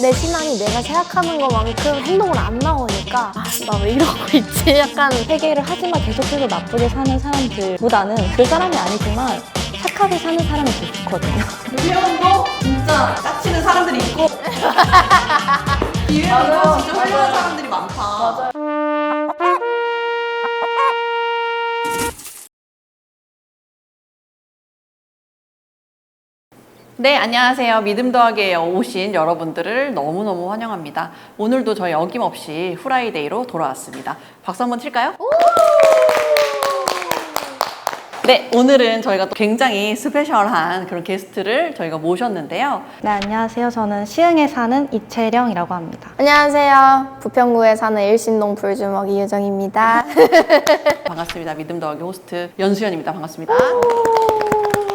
내 신앙이 내가 생각하는 것만큼 행동을 안 나오니까 아, 나 왜 이러고 있지? 약간 회개를 하지만 계속해서 나쁘게 사는 사람들보다는 그 사람이 아니지만 착하게 사는 사람이 더 좋거든요. 유혜원도 진짜 짝치는 사람들이 있고 유혜원도 진짜 훌륭한 사람들이 많다. 네, 안녕하세요. 믿음 더하기에 오신 여러분들을 너무너무 환영합니다. 오늘도 저희 어김없이 후라이데이로 돌아왔습니다. 박수 한번 칠까요? 네, 오늘은 저희가 또 굉장히 스페셜한 그런 게스트를 저희가 모셨는데요. 네, 안녕하세요. 저는 시흥에 사는 이채령이라고 합니다. 안녕하세요. 부평구에 사는 일신동 불주먹 이유정입니다. 반갑습니다. 믿음 더하기 호스트 연수연입니다. 반갑습니다.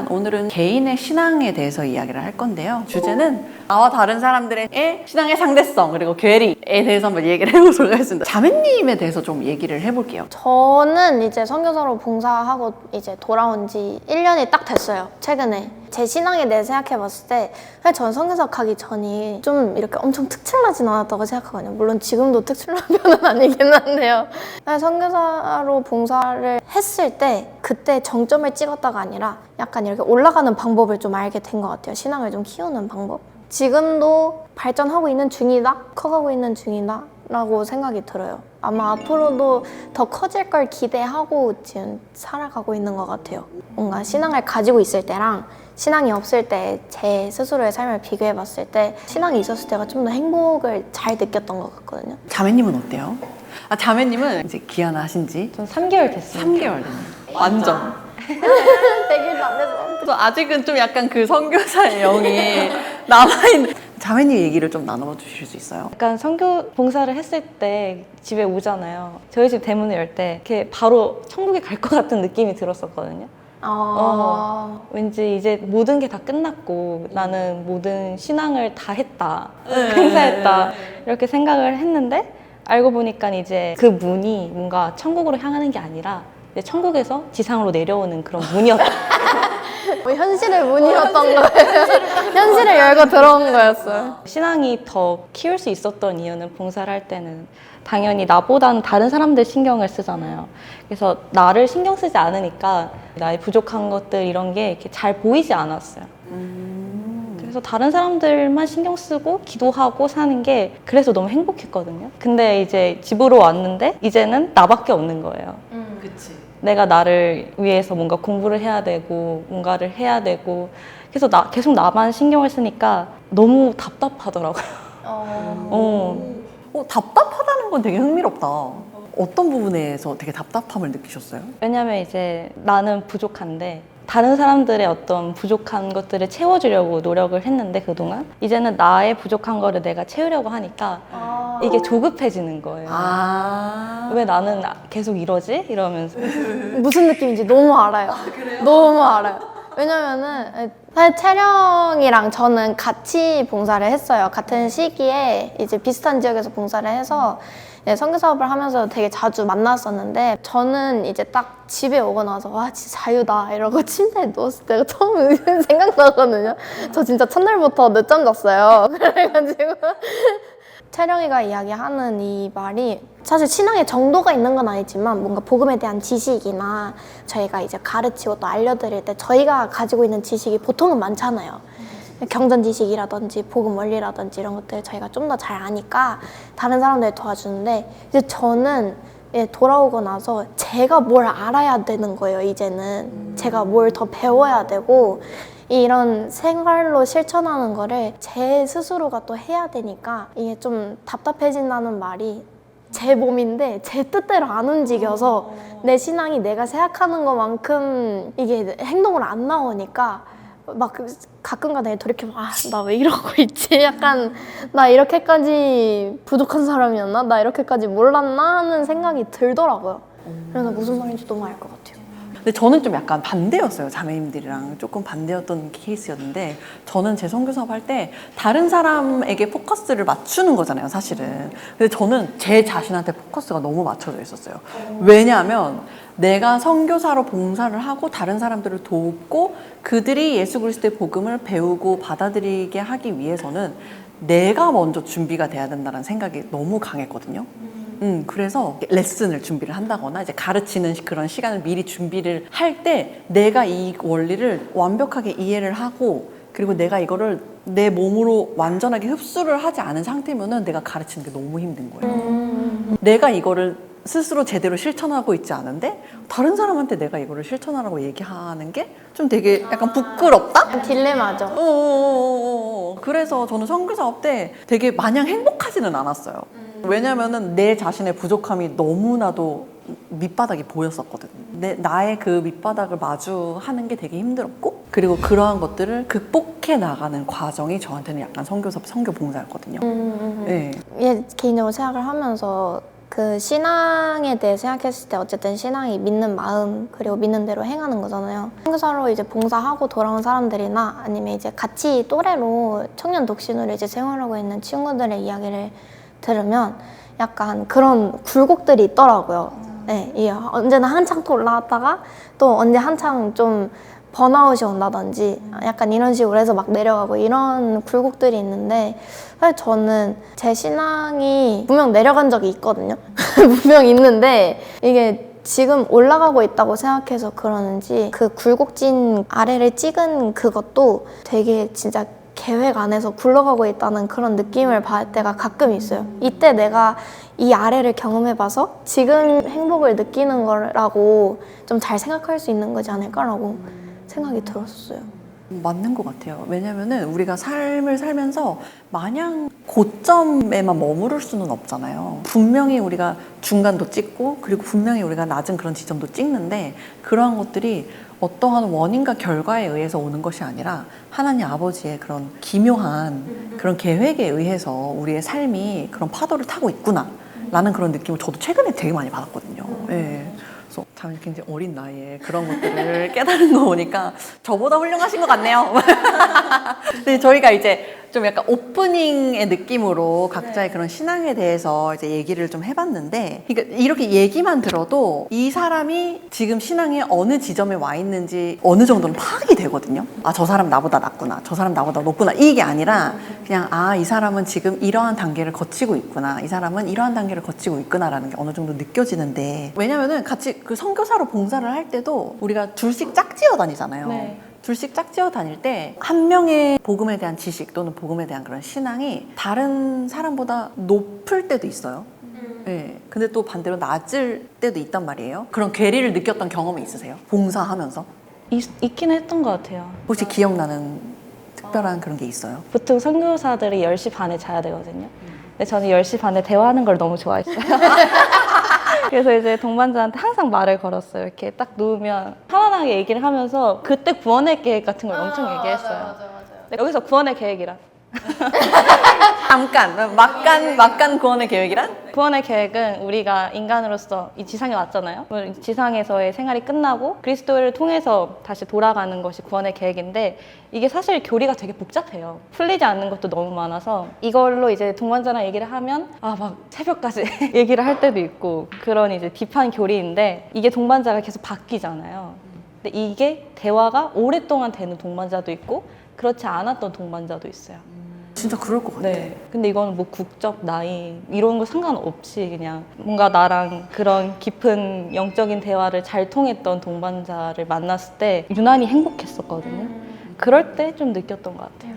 오늘은 개인의 신앙에 대해서 이야기를 할 건데요. 주제는 나와 다른 사람들의 신앙의 상대성 그리고 괴리에 대해서 한번 얘기를 해보도록 하겠습니다. 자매님에 대해서 좀 얘기를 해볼게요. 저는 이제 선교사로 봉사하고 이제 돌아온 지 1년이 딱 됐어요. 최근에. 제 신앙에 대해 생각해 봤을 때 사실 저는 선교사 가기 전이 좀 이렇게 엄청 특출나진 않았다고 생각하거든요. 물론 지금도 특출난 편은 아니긴 한데요. 선교사로 봉사를 했을 때 그때 정점을 찍었다가 아니라 약간 이렇게 올라가는 방법을 좀 알게 된 것 같아요. 신앙을 좀 키우는 방법. 지금도 발전하고 있는 중이다? 커가고 있는 중이다? 라고 생각이 들어요. 아마 앞으로도 더 커질 걸 기대하고 지금 살아가고 있는 것 같아요. 뭔가 신앙을 가지고 있을 때랑 신앙이 없을 때 제 스스로의 삶을 비교해 봤을 때 신앙이 있었을 때가 좀 더 행복을 잘 느꼈던 것 같거든요. 자매님은 어때요? 아, 자매님은 이제 기한하신 지 전 3개월 됐습니다. 3개월 됐네요. 완전. 되길도 안 돼서. 아직은 좀 약간 그 선교사의 영이 남아있는. 자매님 얘기를 좀 나눠 주실 수 있어요? 약간 선교 봉사를 했을 때 집에 오잖아요. 저희 집 대문을 열 때 이렇게 바로 천국에 갈 것 같은 느낌이 들었었거든요. 어... 왠지 이제 모든 게 다 끝났고 나는 모든 신앙을 다 했다 네. 행사했다 이렇게 생각을 했는데 알고 보니까 이제 그 문이 뭔가 천국으로 향하는 게 아니라 이제 천국에서 지상으로 내려오는 그런 문이었다 뭐 현실의 문이었던 거예요. 현실을 열고 들어온 거였어요. 신앙이 더 키울 수 있었던 이유는 봉사를 할 때는 당연히 나보다는 다른 사람들 신경을 쓰잖아요. 그래서 나를 신경 쓰지 않으니까 나의 부족한 것들 이런 게 이렇게 잘 보이지 않았어요. 그래서 다른 사람들만 신경 쓰고 기도하고 사는 게 그래서 너무 행복했거든요. 근데 이제 집으로 왔는데 이제는 나밖에 없는 거예요. 그치. 내가 나를 위해서 뭔가 공부를 해야 되고 뭔가를 해야 되고 그래서 나 계속 나만 신경을 쓰니까 너무 답답하더라고요. 어. 어, 답답하다는 건 되게 흥미롭다. 어떤 부분에서 되게 답답함을 느끼셨어요? 왜냐면 이제 나는 부족한데 다른 사람들의 어떤 부족한 것들을 채워주려고 노력을 했는데 그동안 이제는 나의 부족한 거를 내가 채우려고 하니까 이게 조급해지는 거예요. 아. 왜 나는 계속 이러지? 이러면서 무슨 느낌인지 너무 알아요. 너무 알아요. 왜냐면은 사실 채령이랑 저는 같이 봉사를 했어요. 같은 시기에 이제 비슷한 지역에서 봉사를 해서 이 제 선교 사업을 하면서 되게 자주 만났었는데 저는 이제 딱 집에 오고 나서 와 진짜 자유다 이러고 침대에 누웠을 때가 처음 생각나거든요. 저 진짜 첫날부터 늦잠 잤어요. 그래가지고 채령이가 이야기하는 이 말이 사실 신앙의 정도가 있는 건 아니지만 뭔가 복음에 대한 지식이나 저희가 이제 가르치고 또 알려드릴 때 저희가 가지고 있는 지식이 보통은 많잖아요. 경전 지식이라든지 복음 원리라든지 이런 것들 저희가 좀 더 잘 아니까 다른 사람들 도와주는데 이제 저는 예, 돌아오고 나서 제가 뭘 알아야 되는 거예요, 이제는. 제가 뭘 더 배워야 되고, 이런 생활로 실천하는 거를 제 스스로가 또 해야 되니까 이게 좀 답답해진다는 말이 제 몸인데 제 뜻대로 안 움직여서 내 신앙이 내가 생각하는 것만큼 이게 행동으로 안 나오니까 막 가끔가다 돌이켜보면 아나 왜 이러고 있지? 약간 나 이렇게까지 부족한 사람이었나? 나 이렇게까지 몰랐나? 하는 생각이 들더라고요. 그래서 무슨 말인지 너무 알 것 같아요 근데 저는 좀 약간 반대였어요. 자매님들이랑 조금 반대였던 케이스였는데 저는 제 선교 사업 할 때 다른 사람에게 포커스를 맞추는 거잖아요, 사실은. 근데 저는 제 자신한테 포커스가 너무 맞춰져 있었어요. 왜냐하면 내가 선교사로 봉사를 하고 다른 사람들을 돕고 그들이 예수 그리스도의 복음을 배우고 받아들이게 하기 위해서는 내가 먼저 준비가 돼야 된다는 생각이 너무 강했거든요. 음, 그래서 레슨을 준비를 한다거나 이제 가르치는 시- 그런 시간을 미리 준비를 할 때 내가 이 원리를 완벽하게 이해를 하고 그리고 내가 이거를 내 몸으로 완전하게 흡수를 하지 않은 상태면은 내가 가르치는 게 너무 힘든 거예요. 음. 내가 이거를 스스로 제대로 실천하고 있지 않은데 다른 사람한테 내가 이거를 실천하라고 얘기하는 게 좀 되게 약간 부끄럽다? 딜레마죠. 어, 어, 어, 어. 그래서 저는 선교 사업 때 되게 마냥 행복하지는 않았어요. 왜냐면은 내 자신의 부족함이 너무나도 밑바닥이 보였었거든요. 내, 나의 그 밑바닥을 마주하는 게 되게 힘들었고, 그리고 그러한 것들을 극복해 나가는 과정이 저한테는 약간 선교사, 선교 봉사였거든요. 음. 네. 얘 개인적으로 생각을 하면서 그 신앙에 대해 생각했을 때 어쨌든 신앙이 믿는 마음 그리고 믿는 대로 행하는 거잖아요. 선교사로 이제 봉사하고 돌아온 사람들이나 아니면 이제 같이 또래로 청년 독신으로 이제 생활하고 있는 친구들의 이야기를 들으면 약간 그런 굴곡들이 있더라고요. 네, 이 언제나 한창 또 올라왔다가 또 언제 한창 좀 번아웃이 온다든지 약간 이런 식으로 해서 막 내려가고 이런 굴곡들이 있는데 사실 저는 제 신앙이 분명 내려간 적이 있거든요. 분명 있는데 이게 지금 올라가고 있다고 생각해서 그러는지 그 굴곡진 아래를 찍은 그것도 되게 진짜 계획 안에서 굴러가고 있다는 그런 느낌을 받을 때가 가끔 있어요. 이때 내가 이 아래를 경험해봐서 지금 행복을 느끼는 거라고 좀 잘 생각할 수 있는 거지 않을까라고 생각이 들었어요. 맞는 것 같아요. 왜냐면은 우리가 삶을 살면서 마냥 고점에만 머무를 수는 없잖아요. 분명히 우리가 중간도 찍고 그리고 분명히 우리가 낮은 그런 지점도 찍는데 그러한 것들이 어떠한 원인과 결과에 의해서 오는 것이 아니라 하나님 아버지의 그런 기묘한 그런 계획에 의해서 우리의 삶이 그런 파도를 타고 있구나 라는 그런 느낌을 저도 최근에 되게 많이 받았거든요. 예. 그래서 참 굉장히 어린 나이에 그런 것들을 깨달은 거 보니까 저보다 훌륭하신 것 같네요. 근데 저희가 이제 좀 약간 오프닝의 느낌으로 각자의 그런 신앙에 대해서 이제 얘기를 좀 해봤는데, 그러니까 이렇게 얘기만 들어도 이 사람이 지금 신앙에 어느 지점에 와 있는지 어느 정도는 파악이 되거든요. 아, 저 사람 나보다 낫구나. 저 사람 나보다 높구나. 이게 아니라 그냥 아, 이 사람은 지금 이러한 단계를 거치고 있구나. 이 사람은 이러한 단계를 거치고 있구나라는 게 어느 정도 느껴지는데, 왜냐면은 같이 그 선교사로 봉사를 할 때도 우리가 둘씩 짝지어 다니잖아요. 네. 둘씩 짝지어 다닐 때 한 명의 복음에 대한 지식 또는 복음에 대한 그런 신앙이 다른 사람보다 높을 때도 있어요. 네. 근데 또 반대로 낮을 때도 있단 말이에요. 그런 괴리를 느꼈던 경험이 있으세요? 봉사하면서? 있, 있긴 했던 것 같아요. 혹시 기억나는 특별한 그런 게 있어요? 보통 선교사들이 10시 반에 자야 되거든요. 근데 저는 10시 반에 대화하는 걸 너무 좋아했어요. 그래서 이제 동반자한테 항상 말을 걸었어요. 이렇게 딱 누우면 편안하게 얘기를 하면서 그때 구원의 계획 같은 걸 엄청 얘기했어요. 근데 여기서 구원의 계획이란? 잠깐, 막간, 막간 구원의 계획이란? 구원의 계획은 우리가 인간으로서 이 지상에 왔잖아요. 지상에서의 생활이 끝나고 그리스도를 통해서 다시 돌아가는 것이 구원의 계획인데 이게 사실 교리가 되게 복잡해요. 풀리지 않는 것도 너무 많아서 이걸로 이제 동반자랑 얘기를 하면 아 막 새벽까지 얘기를 할 때도 있고 그런 이제 딥한 교리인데 이게 동반자가 계속 바뀌잖아요. 근데 이게 대화가 오랫동안 되는 동반자도 있고 그렇지 않았던 동반자도 있어요. 진짜 그럴 것 같아. 네. 근데 이거는 뭐 국적, 나이 이런 거 상관없이 그냥 뭔가 나랑 그런 깊은 영적인 대화를 잘 통했던 동반자를 만났을 때 유난히 행복했었거든요. 그럴 때 좀 느꼈던 것 같아요.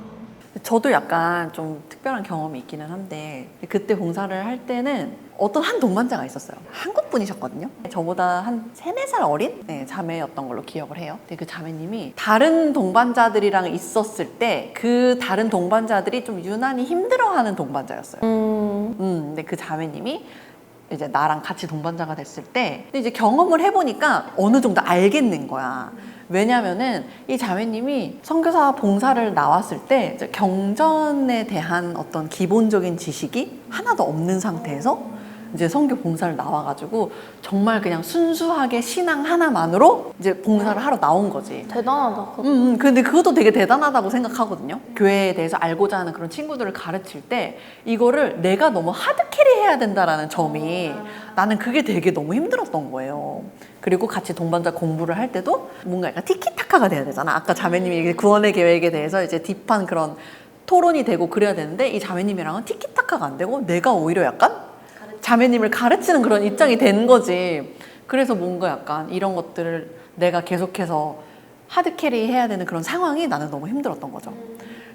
저도 약간 좀 특별한 경험이 있기는 한데 그때 봉사를 할 때는 어떤 한 동반자가 있었어요. 한국 분이셨거든요. 저보다 한 세네 살 어린 네, 자매였던 걸로 기억을 해요. 근데 그 자매님이 다른 동반자들이랑 있었을 때 그 다른 동반자들이 좀 유난히 힘들어하는 동반자였어요. 음, 음, 근데 그 자매님이 이제 나랑 같이 동반자가 됐을 때 근데 이제 경험을 해보니까 어느 정도 알겠는 거야. 왜냐면은 이 자매님이 선교사 봉사를 나왔을 때 이제 경전에 대한 어떤 기본적인 지식이 하나도 없는 상태에서 이제 선교 봉사를 나와가지고 정말 그냥 순수하게 신앙 하나만으로 이제 봉사를 하러 나온 거지. 대단하다. 음, 음, 근데 그것도 되게 대단하다고 생각하거든요. 교회에 대해서 알고자 하는 그런 친구들을 가르칠 때 이거를 내가 너무 하드캐리 해야 된다라는 점이 나는 그게 되게 너무 힘들었던 거예요. 그리고 같이 동반자 공부를 할 때도 뭔가 약간 티키타카가 돼야 되잖아. 아까 자매님이 구원의 계획에 대해서 이제 딥한 그런 토론이 되고 그래야 되는데 이 자매님이랑은 티키타카가 안 되고 내가 오히려 약간 자매님을 가르치는 그런 입장이 된 거지. 그래서 뭔가 약간 이런 것들을 내가 계속해서 하드캐리 해야 되는 그런 상황이 나는 너무 힘들었던 거죠.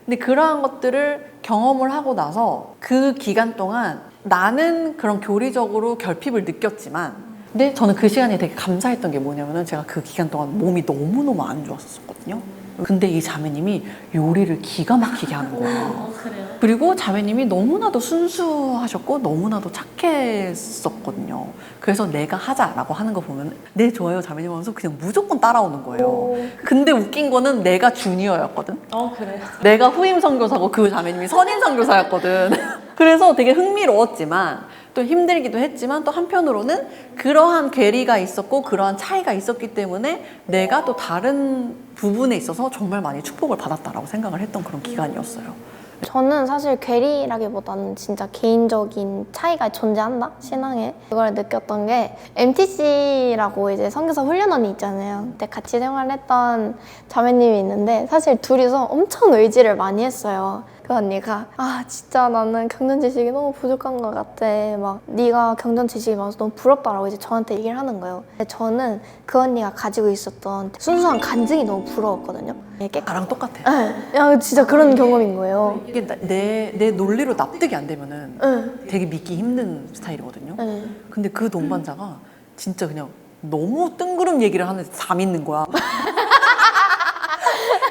근데 그러한 것들을 경험을 하고 나서 그 기간 동안 나는 그런 교리적으로 결핍을 느꼈지만 근데 저는 그 시간에 되게 감사했던 게 뭐냐면은 제가 그 기간 동안 몸이 너무너무 안 좋았었거든요. 근데 이 자매님이 요리를 기가 막히게 하는 거예요. 그리고 자매님이 너무나도 순수하셨고 너무나도 착했었거든요. 그래서 내가 하자라고 하는 거 보면 네 좋아요 자매님 하면서 그냥 무조건 따라오는 거예요. 근데 웃긴 거는 내가 주니어였거든. 어 그래요? 내가 후임 선교사고 그 자매님이 선임 선교사였거든. 그래서 되게 흥미로웠지만 또 힘들기도 했지만 또 한편으로는 그러한 괴리가 있었고 그러한 차이가 있었기 때문에 내가 또 다른 부분에 있어서 정말 많이 축복을 받았다라고 생각을 했던 그런 기간이었어요. 저는 사실 괴리라기보다는 진짜 개인적인 차이가 존재한다 신앙에 그걸 느꼈던 게 MTC라고 이제 성교사 훈련원이 있잖아요. 그때 같이 생활했던 자매님이 있는데 사실 둘이서 엄청 의지를 많이 했어요. 그 언니가 아 진짜 나는 경전 지식이 너무 부족한 것 같아. 막 네가 경전 지식이 많아서 너무 부럽다라고 이제 저한테 얘기를 하는 거예요. 근데 저는 그 언니가 가지고 있었던 순수한 간증이 너무 부러웠거든요. 깨 나랑 똑같아. 네. 야 진짜 그런 경험인 거예요. 이게 나- 내, 내 논리로 납득이 안 되면은 네. 되게 믿기 힘든 스타일이거든요. 네. 근데 그 동반자가 진짜 그냥 너무 뜬구름 얘기를 하는데 다 믿는 거야.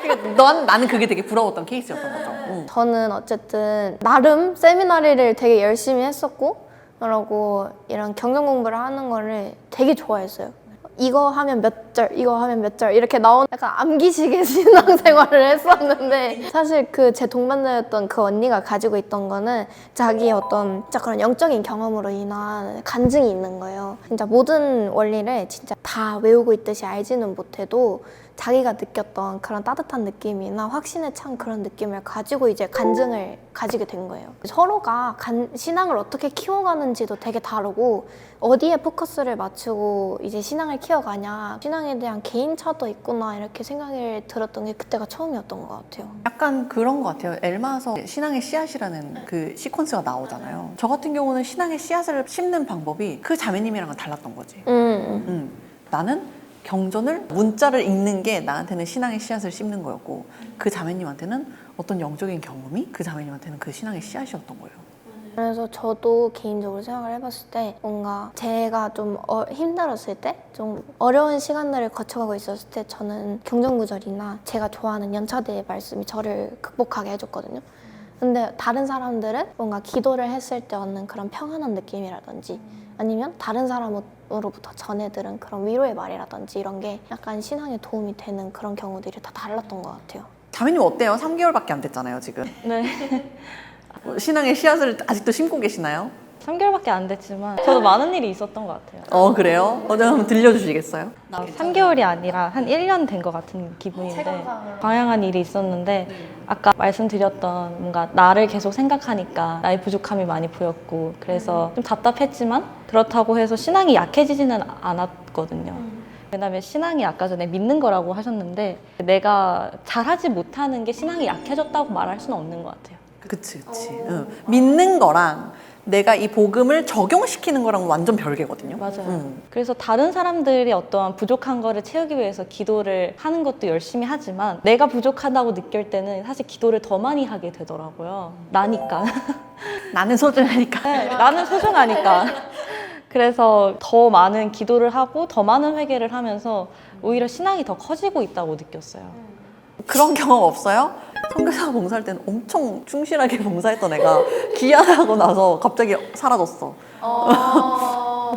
그러니까 난, 나는 그게 되게 부러웠던 케이스였던 거죠. 응. 저는 어쨌든 나름 세미나리를 되게 열심히 했었고 그러고 이런 경전 공부를 하는 거를 되게 좋아했어요. 이거 하면 몇 절, 이거 하면 몇 절 이렇게 나온 약간 암기식의 신앙생활을 했었는데 사실 그 제 동반자였던 그 언니가 가지고 있던 거는 자기의 어떤 진짜 그런 영적인 경험으로 인한 간증이 있는 거예요. 진짜 모든 원리를 진짜 다 외우고 있듯이 알지는 못해도 자기가 느꼈던 그런 따뜻한 느낌이나 확신에 찬 그런 느낌을 가지고 이제 간증을 가지게 된 거예요. 서로가 간- 신앙을 어떻게 키워가는지도 되게 다르고 어디에 포커스를 맞추고 이제 신앙을 키워가냐 신앙에 대한 개인차도 있구나 이렇게 생각이 들었던 게 그때가 처음이었던 것 같아요. 약간 그런 것 같아요. 엘마서 신앙의 씨앗이라는 그 시퀀스가 나오잖아요. 저 같은 경우는 신앙의 씨앗을 심는 방법이 그 자매님이랑은 달랐던 거지. 음, 음, 나는 경전을 문자를 읽는 게 나한테는 신앙의 씨앗을 심는 거였고 그 자매님한테는 어떤 영적인 경험이 그 자매님한테는 그 신앙의 씨앗이었던 거예요. 그래서 저도 개인적으로 생각을 해봤을 때 뭔가 제가 좀 어- 힘들었을 때 좀 어려운 시간들을 거쳐가고 있었을 때 저는 경전구절이나 제가 좋아하는 연차대의 말씀이 저를 극복하게 해줬거든요. 근데 다른 사람들은 뭔가 기도를 했을 때 얻는 그런 평안한 느낌이라든지 아니면 다른 사람으로부터 전해 들은 그런 위로의 말이라든지 이런 게 약간 신앙에 도움이 되는 그런 경우들이 다 달랐던 것 같아요. 자매님 어때요? 3개월밖에 안 됐잖아요, 지금. 네. 어, 신앙의 씨앗을 아직도 심고 계시나요? 3개월밖에 안 됐지만 저도 많은 일이 있었던 것 같아요. 어, 그래요? 어제 한번 들려주시겠어요? 3개월이 아니라 한 1년 된 것 같은 기분인데 다양한 일이 있었는데 아까 말씀드렸던 뭔가 나를 계속 생각하니까 나의 부족함이 많이 보였고 그래서 좀 답답했지만 그렇다고 해서 신앙이 약해지지는 않았거든요. 왜냐면 신앙이 아까 전에 믿는 거라고 하셨는데 내가 잘하지 못하는 게 신앙이 약해졌다고 말할 수는 없는 것 같아요. 그치, 그치. 응. 믿는 거랑 내가 이 복음을 적용시키는 거랑 완전 별개거든요. 맞아요. 응. 그래서 다른 사람들이 어떠한 부족한 거를 채우기 위해서 기도를 하는 것도 열심히 하지만 내가 부족하다고 느낄 때는 사실 기도를 더 많이 하게 되더라고요. 나니까. 나는 소중하니까. 네, 나는 소중하니까. 그래서 더 많은 기도를 하고 더 많은 회개를 하면서 오히려 신앙이 더 커지고 있다고 느꼈어요. 그런 경험 없어요? 선교사 봉사할 때는 엄청 충실하게 봉사했던 애가 귀환하고 나서 갑자기 사라졌어.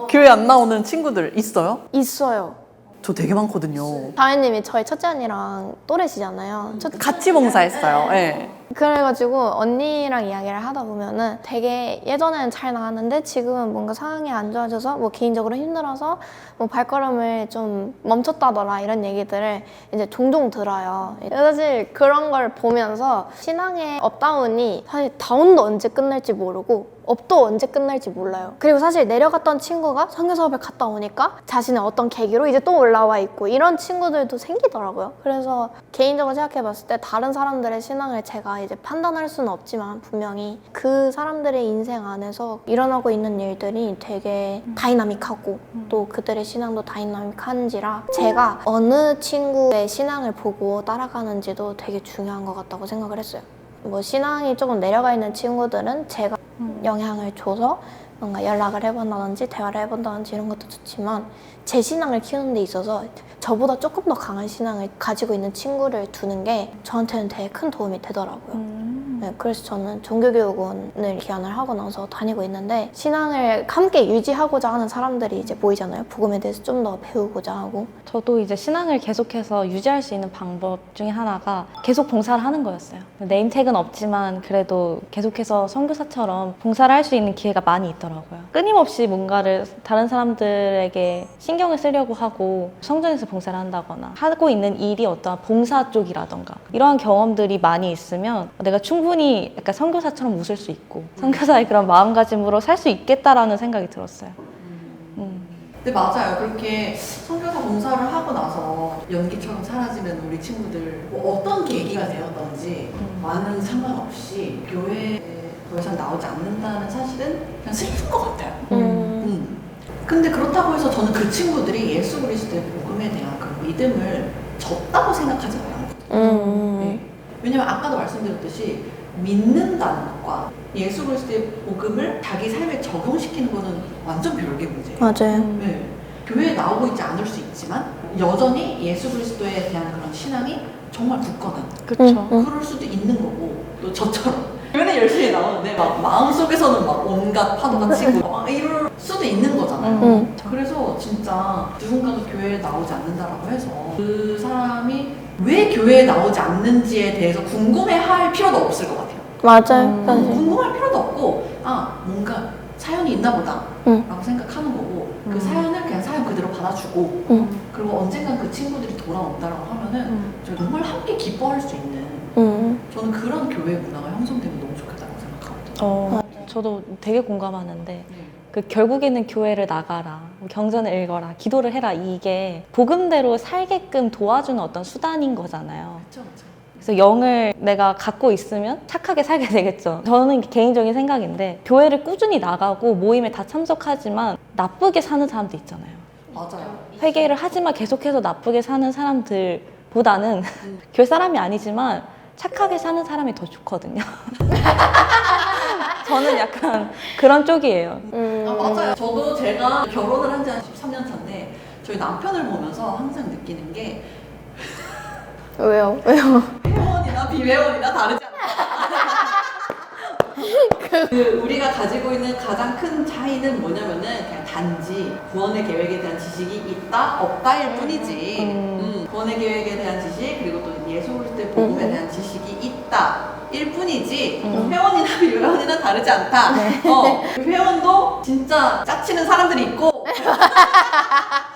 교회 안 나오는 친구들 있어요? 있어요. 저 되게 많거든요. 다혜님이 저희 첫째 언니랑 또래시잖아요. 첫- 같이 봉사했어요. 예. 그래가지고 언니랑 이야기를 하다 보면은 되게 예전에는 잘 나왔는데 지금은 뭔가 상황이 안 좋아져서 뭐 개인적으로 힘들어서 뭐 발걸음을 좀 멈췄다더라 이런 얘기들을 이제 종종 들어요. 사실 그런 걸 보면서 신앙의 업다운이 사실 다운도 언제 끝날지 모르고 업도 언제 끝날지 몰라요. 그리고 사실 내려갔던 친구가 선교 사업을 갔다 오니까 자신의 어떤 계기로 이제 또 올라와 있고 이런 친구들도 생기더라고요. 그래서 개인적으로 생각해 봤을 때 다른 사람들의 신앙을 제가 이제 판단할 수는 없지만 분명히 그 사람들의 인생 안에서 일어나고 있는 일들이 되게 다이나믹하고 또 그들의 신앙도 다이나믹한지라 제가 어느 친구의 신앙을 보고 따라가는지도 되게 중요한 것 같다고 생각을 했어요. 뭐 신앙이 조금 내려가 있는 친구들은 제가 영향을 줘서 뭔가 연락을 해본다든지 대화를 해본다든지 이런 것도 좋지만 제 신앙을 키우는 데 있어서 저보다 조금 더 강한 신앙을 가지고 있는 친구를 두는 게 저한테는 되게 큰 도움이 되더라고요. 음. 네, 그래서 저는 종교교육원을 기한을 하고 나서 다니고 있는데 신앙을 함께 유지하고자 하는 사람들이 이제 보이잖아요. 복음에 대해서 좀 더 배우고자 하고. 저도 이제 신앙을 계속해서 유지할 수 있는 방법 중에 하나가 계속 봉사를 하는 거였어요. 네임택은 없지만 그래도 계속해서 선교사처럼 봉사를 할 수 있는 기회가 많이 있더라고요. 끊임없이 뭔가를 다른 사람들에게 신경을 쓰려고 하고 성전에서 봉사를 한다거나 하고 있는 일이 어떠한 봉사 쪽이라던가 이러한 경험들이 많이 있으면 내가 충분히 약간 선교사처럼 웃을 수 있고 선교사의 그런 마음가짐으로 살 수 있겠다라는 생각이 들었어요. 음. 근데 맞아요. 그렇게 선교사 봉사를 하고 나서 연기처럼 사라지는 우리 친구들 뭐 어떤 계기가 되었던지 많은 상관없이 교회에 더 이상 나오지 않는다는 사실은 그냥 슬픈 것 같아요. 음. 음. 근데 그렇다고 해서 저는 그 친구들이 예수 그리스도의 복음에 대한 그 믿음을 졌다고 생각하지 않아요. 음. 네. 왜냐면 아까도 말씀드렸듯이 믿는다는 것과 예수 그리스도의 복음을 자기 삶에 적용시키는 거는 완전 별개 문제예요. 맞아요. 네. 교회에 나오고 있지 않을 수 있지만 여전히 예수 그리스도에 대한 그런 신앙이 정말 굳건한 그렇죠. 음. 그럴 수도 있는 거고 또 저처럼 열심히 나오는데 막 마음속에서는 막 온갖 파도가 치고 막 이럴 수도 있는 거잖아요. 음. 그래서 진짜 누군가가 교회에 나오지 않는다라고 해서 그 사람이 왜 교회에 나오지 않는지에 대해서 궁금해할 필요도 없을 것 같아요. 맞아요. 음. 사실. 궁금할 필요도 없고 아 뭔가 사연이 있나 보다 음. 라고 생각하는 거고 그 음. 사연을 그냥 사연 그대로 받아주고 음. 그리고 언젠간 그 친구들이 돌아온다라고 하면은 음. 정말 함께 기뻐할 수 있는 음. 저는 그런 교회 문화가 형성되면 어, 저도 되게 공감하는데 네. 그 결국에는 교회를 나가라, 뭐 경전을 읽어라, 기도를 해라 이게 복음대로 살게끔 도와주는 어떤 수단인 거잖아요. 그렇죠. 그래서 영을 내가 갖고 있으면 착하게 살게 되겠죠. 저는 개인적인 생각인데 교회를 꾸준히 나가고 모임에 다 참석하지만 나쁘게 사는 사람도 있잖아요. 맞아요. 회개를 하지만 계속해서 나쁘게 사는 사람들보다는 음. 교회 사람이 아니지만 착하게 사는 사람이 더 좋거든요. 저는 약간 그런 쪽이에요. 음. 아, 맞아요. 저도 제가 결혼을 한 지 한 13년 차인데 저희 남편을 보면서 항상 느끼는 게 왜요? 왜요? 회원이나 비회원이나 다르지 않다. 그 우리가 가지고 있는 가장 큰 차이는 뭐냐면은 그냥 단지 구원의 계획에 대한 지식이 있다 없다일 뿐이지. 음. 음, 구원의 계획에 대한 지식 그리고 또 예수 그리스도의 복음에 음. 대한 지식이 있다. 일 뿐이지 음. 회원이나 비회원이나 다르지 않다. 어, 회원도 진짜 짜치는 사람들이 있고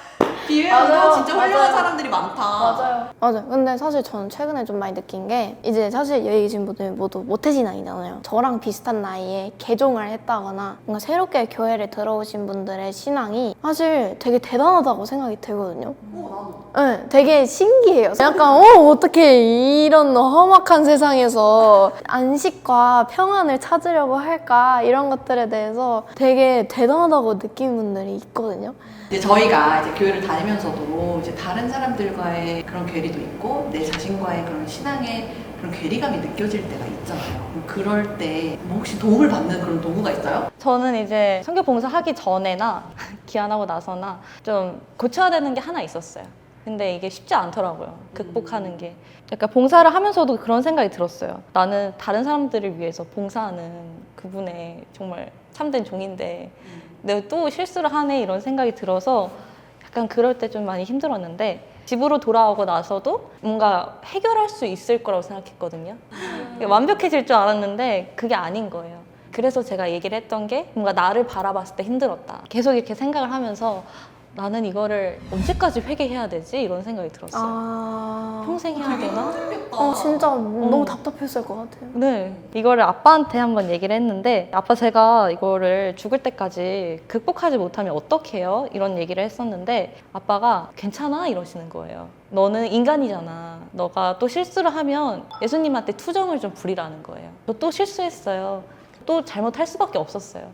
맞아요. 진짜 훌륭한 맞아요. 사람들이 많다. 맞아요. 맞아요. 근데 사실 저는 최근에 좀 많이 느낀 게 이제 사실 여기 계신 분들 모두 모태신앙이잖아요. 저랑 비슷한 나이에 개종을 했다거나 뭔가 새롭게 교회를 들어오신 분들의 신앙이 사실 되게 대단하다고 생각이 들거든요. 어, 나도. 네, 되게 신기해요. 약간 어 어떻게 이런 험악한 세상에서 안식과 평안을 찾으려고 할까 이런 것들에 대해서 되게 대단하다고 느낀 분들이 있거든요. 이제 저희가 이제 교회를 다니면서도 이제 다른 사람들과의 그런 괴리도 있고 내 자신과의 그런 신앙의 그런 괴리감이 느껴질 때가 있잖아요. 그럴 때 뭐 혹시 도움을 받는 그런 도구가 있어요? 저는 이제 선교 봉사 하기 전에나 기한하고 나서나 좀 고쳐야 되는 게 하나 있었어요. 근데 이게 쉽지 않더라고요. 극복하는 게. 약간 봉사를 하면서도 그런 생각이 들었어요. 나는 다른 사람들을 위해서 봉사하는 그분의 정말 참된 종인데 내가 또 실수를 하네 이런 생각이 들어서 약간 그럴 때 좀 많이 힘들었는데 집으로 돌아오고 나서도 뭔가 해결할 수 있을 거라고 생각했거든요. 완벽해질 줄 알았는데 그게 아닌 거예요. 그래서 제가 얘기를 했던 게 뭔가 나를 바라봤을 때 힘들었다. 계속 이렇게 생각을 하면서 나는 이거를 언제까지 회개해야 되지? 이런 생각이 들었어요. 아. 평생 해야 되나? 어, 진짜 너무 답답했을 것 같아요. 네. 이거를 아빠한테 한번 얘기를 했는데, 아빠 제가 이거를 죽을 때까지 극복하지 못하면 어떡해요? 이런 얘기를 했었는데, 아빠가 괜찮아? 이러시는 거예요. 너는 인간이잖아. 너가 또 실수를 하면 예수님한테 투정을 좀 부리라는 거예요. 저또 실수했어요. 또 잘못할 수밖에 없었어요.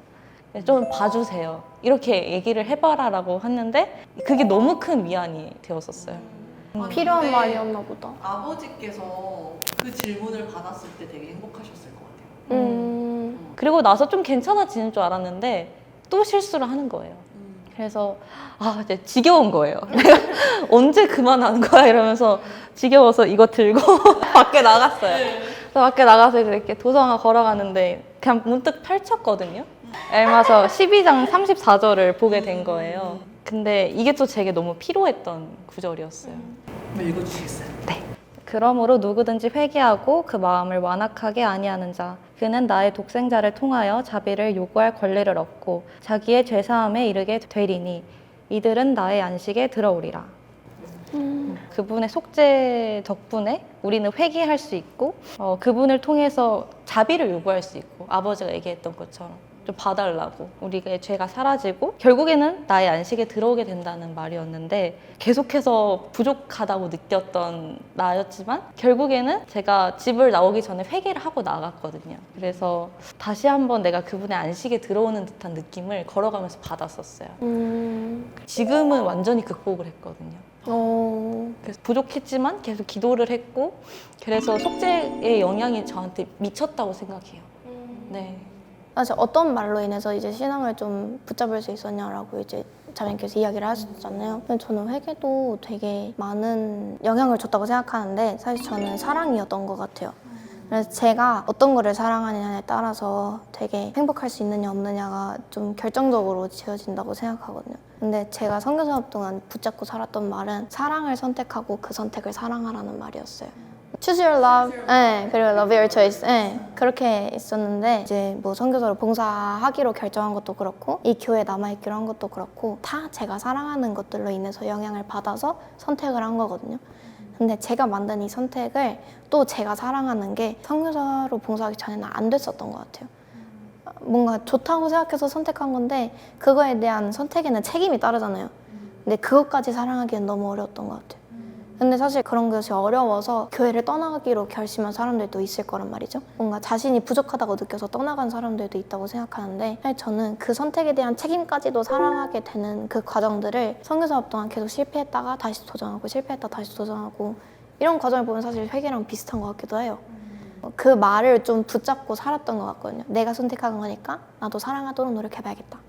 좀 봐주세요. 이렇게 얘기를 해봐라라고 했는데, 그게 너무 큰 위안이 되었었어요. 필요한 근데 말이었나 보다. 아버지께서 그 질문을 받았을 때 되게 행복하셨을 것 같아요. 음. 그리고 나서 좀 괜찮아지는 줄 알았는데 또 실수를 하는 거예요. 그래서 아 이제 지겨운 거예요. 내가 언제 그만하는 거야 이러면서 지겨워서 이거 들고 밖에 나갔어요. 그래서 밖에 나가서 이렇게 도서관 걸어가는데 그냥 문득 펼쳤거든요. 엘마서 12장 34절을 보게 된 거예요. 근데 이게 또 제게 너무 피로했던 구절이었어요. 한번 읽어주시겠어요? 그러므로 누구든지 회개하고 그 마음을 완악하게 아니하는 자 그는 나의 독생자를 통하여 자비를 요구할 권리를 얻고 자기의 죄 사함에 이르게 되리니 이들은 나의 안식에 들어오리라. 그분의 속죄 덕분에 우리는 회개할 수 있고 어, 그분을 통해서 자비를 요구할 수 있고 아버지가 얘기했던 것처럼 좀 봐달라고 우리의 죄가 사라지고 결국에는 나의 안식에 들어오게 된다는 말이었는데 계속해서 부족하다고 느꼈던 나였지만 결국에는 제가 집을 나오기 전에 회개를 하고 나갔거든요. 그래서 다시 한번 내가 그분의 안식에 들어오는 듯한 느낌을 걸어가면서 받았었어요. 음. 지금은 완전히 극복을 했거든요. 어. 그래서 부족했지만 계속 기도를 했고 그래서 속죄의 영향이 저한테 미쳤다고 생각해요. 네. 사실 어떤 말로 인해서 이제 신앙을 좀 붙잡을 수 있었냐라고 이제 자매님께서 이야기를 하셨잖아요. 근데 저는 회개도 되게 많은 영향을 줬다고 생각하는데 사실 저는 사랑이었던 것 같아요. 그래서 제가 어떤 거를 사랑하느냐에 따라서 되게 행복할 수 있느냐 없느냐가 좀 결정적으로 지어진다고 생각하거든요. 근데 제가 선교 사업 동안 붙잡고 살았던 말은 사랑을 선택하고 그 선택을 사랑하라는 말이었어요. Choose your love, 네, 그리고 love your choice, 네, 그렇게 있었는데 이제 뭐 선교사로 봉사하기로 결정한 것도 그렇고 이 교회에 남아있기로 한 것도 그렇고 다 제가 사랑하는 것들로 인해서 영향을 받아서 선택을 한 거거든요. 근데 제가 만든 이 선택을 또 제가 사랑하는 게 선교사로 봉사하기 전에는 안 됐었던 것 같아요. 뭔가 좋다고 생각해서 선택한 건데 그거에 대한 선택에는 책임이 따르잖아요. 근데 그것까지 사랑하기는 너무 어려웠던 것 같아요. 근데 사실 그런 것이 어려워서 교회를 떠나기로 결심한 사람들도 있을 거란 말이죠. 뭔가 자신이 부족하다고 느껴서 떠나간 사람들도 있다고 생각하는데 저는 그 선택에 대한 책임까지도 사랑하게 되는 그 과정들을 선교 사업 동안 계속 실패했다가 다시 도전하고 실패했다 다시 도전하고 이런 과정을 보면 사실 회계랑 비슷한 것 같기도 해요. 그 말을 좀 붙잡고 살았던 것 같거든요. 내가 선택한 거니까 나도 사랑하도록 노력해봐야겠다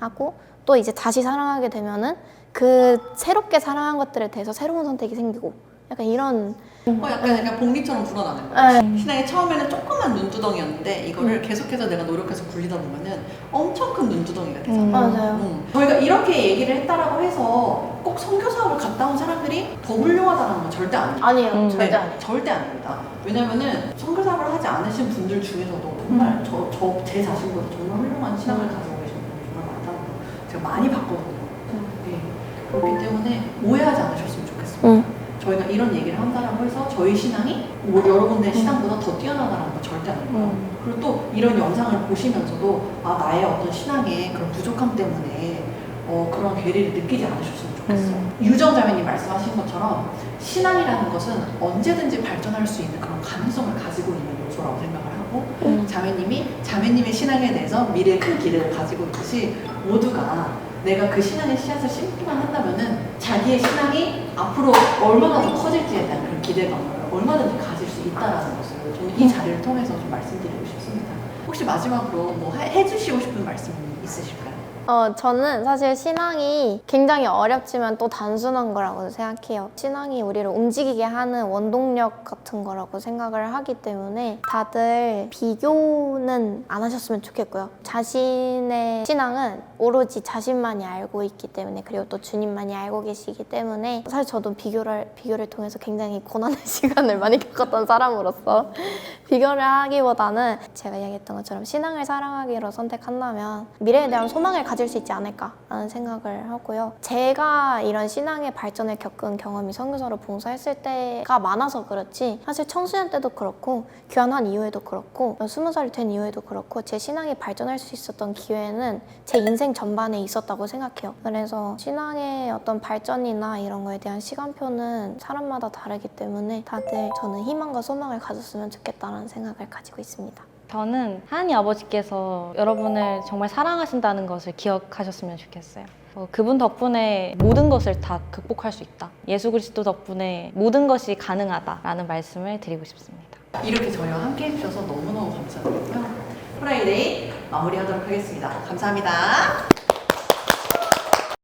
하고 또 이제 다시 사랑하게 되면은 그 새롭게 사랑한 것들에 대해서 새로운 선택이 생기고 약간 이런 어, 약간 약간 복리처럼 불어나는 거예요. 네. 신앙이 처음에는 조그만 눈두덩이였는데 이거를 계속해서 내가 노력해서 굴리다 보면은 엄청 큰 눈두덩이가 되잖아요. 맞아요. 음. 저희가 이렇게 얘기를 했다라고 해서 꼭 선교 사업을 갔다 온 사람들이 더 훌륭하다는 건 절대 아니에요. 아니에요 음. 절대 네, 아니에요. 절대 아닙니다. 왜냐면은 선교 사업을 하지 않으신 분들 중에서도 정말 저저제 자신보다 정말 훌륭한 신앙을 가지고 계신 분들이 정말 많다는 거 제가 많이 봤거든요. 네. 그렇기 때문에 오해하지 않으셨으면 좋겠습니다. 응. 저희가 이런 얘기를 한다라고 해서 저희 신앙이 뭐 여러 군데 신앙보다 더 뛰어나다는 건 절대 아니고요. 그리고 또 이런 영상을 보시면서도 아 나의 어떤 신앙의 그런 부족함 때문에 어, 그런 괴리를 느끼지 않으셨으면 좋겠어요. 유정 자매님 말씀하신 것처럼 신앙이라는 것은 언제든지 발전할 수 있는 그런 가능성을 가지고 있는 요소라고 생각을 하고 음. 자매님이 자매님의 신앙에 대해서 미래의 큰 기대를 가지고 있듯이 모두가 내가 그 신앙의 씨앗을 심기만 한다면은 자기의 신앙이 앞으로 얼마나 더 커질지에 대한 그런 기대감을 얼마든지 가질 수 있다라는 것을 저는 이 자리를 통해서 좀 말씀드리고 싶습니다. 혹시 마지막으로 뭐 해- 해주시고 싶은 말씀 있으실까요? 어, 저는 사실 신앙이 굉장히 어렵지만 또 단순한 거라고 생각해요. 신앙이 우리를 움직이게 하는 원동력 같은 거라고 생각을 하기 때문에 다들 비교는 안 하셨으면 좋겠고요. 자신의 신앙은 오로지 자신만이 알고 있기 때문에 그리고 또 주님만이 알고 계시기 때문에 사실 저도 비교를 비교를 통해서 굉장히 고난의 시간을 많이 겪었던 사람으로서 비교를 하기보다는 제가 이야기했던 것처럼 신앙을 사랑하기로 선택한다면 미래에 대한 소망을 가질 수 있지 않을까라는 생각을 하고요. 제가 이런 신앙의 발전을 겪은 경험이 선교사로 봉사했을 때가 많아서 그렇지 사실 청소년 때도 그렇고 귀환한 이후에도 그렇고 스무 살이 된 이후에도 그렇고 제 신앙이 발전할 수 있었던 기회는 제 인생 전반에 있었다고 생각해요. 그래서 신앙의 어떤 발전이나 이런 거에 대한 시간표는 사람마다 다르기 때문에 다들 저는 희망과 소망을 가졌으면 좋겠다는 생각을 가지고 있습니다. 저는 하나님 아버지께서 여러분을 정말 사랑하신다는 것을 기억하셨으면 좋겠어요. 어, 그분 덕분에 모든 것을 다 극복할 수 있다. 예수 그리스도 덕분에 모든 것이 가능하다라는 말씀을 드리고 싶습니다. 이렇게 저희와 함께 해주셔서 너무너무 감사드리고요. 프라이데이 마무리하도록 하겠습니다. 감사합니다.